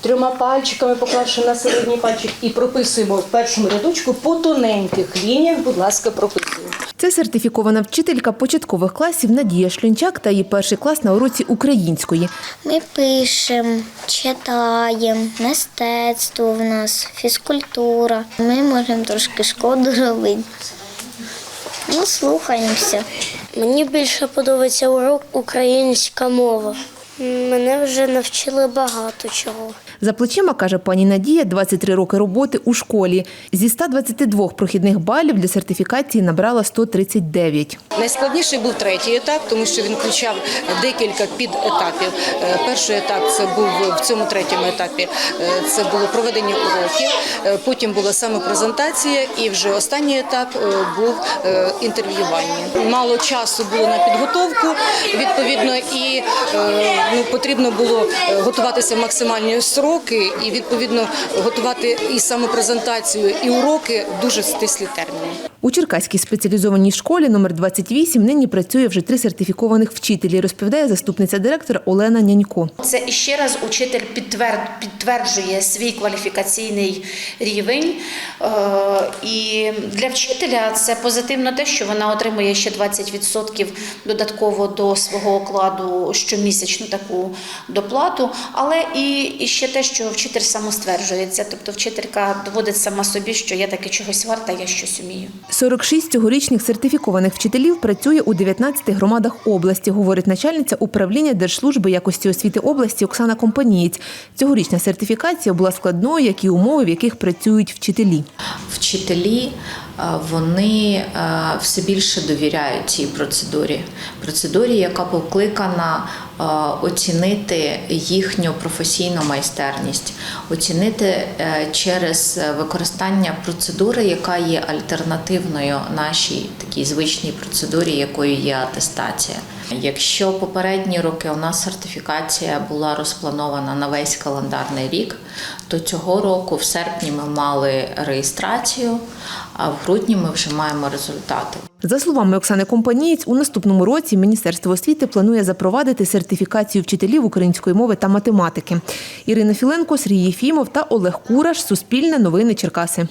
трьома пальчиками, поклавши на середній пальчик, і прописуємо в першому рядочку по тоненьких лініях, будь ласка, прописуємо. Це сертифікована вчителька початкових класів Надія Шлінчак та її перший клас на уроці української. Ми пишемо, читаємо, мистецтво в нас, фізкультура. Ми можемо трошки шкоду робити. Ну, слухаємося. Мені більше подобається урок українська мова. Мене вже навчили багато чого. За плечима, каже пані Надія, 23 роки роботи у школі. Зі 122 прохідних балів для сертифікації набрала 139. Найскладніший був третій етап, тому що він включав декілька підетапів. Е, Перший етап це був в цьому третьому етапі. е, Це було проведення уроків. е, Потім була самопрезентація, і вже останній етап був інтерв'ювання. Мало часу було на підготовку, відповідно, і потрібно було е, готуватися в максимальні сроки, і відповідно готувати і самопрезентацію, і уроки в дуже стислі терміни. У Черкаській спеціалізованій школі номер 28 нині працює вже три сертифікованих вчителі, розповідає заступниця директора Олена Нянько. Це іще раз учитель підтвер- підтверджує свій кваліфікаційний рівень. Е, І для вчителя це позитивно те, що вона отримує ще 20% додатково до свого окладу щомісячну таку доплату. Але і ще те, що вчитель самостверджується, тобто вчителька доводить сама собі, що я таки чогось варта, я щось умію. 46 цьогорічних сертифікованих вчителів працює у 19 громадах області, говорить начальниця управління Держслужби якості освіти області Оксана Компанієць. Цьогорічна сертифікація була складною, як і умови, в яких працюють вчителі. вчителі вони все більше довіряють цій процедурі. Процедурі, яка покликана оцінити їхню професійну майстерність, оцінити е, через використання процедури, яка є альтернативною нашій такій звичній процедурі, якою є атестація. Якщо попередні роки у нас сертифікація була розпланована на весь календарний рік, то цього року в серпні ми мали реєстрацію, а в грудні ми вже маємо результати. За словами Оксани Компанієць, у наступному році Міністерство освіти планує запровадити сертифікацію вчителів української мови та математики. Ірина Філенко, Сергій Єфімов та Олег Кураш. Суспільне новини Черкаси.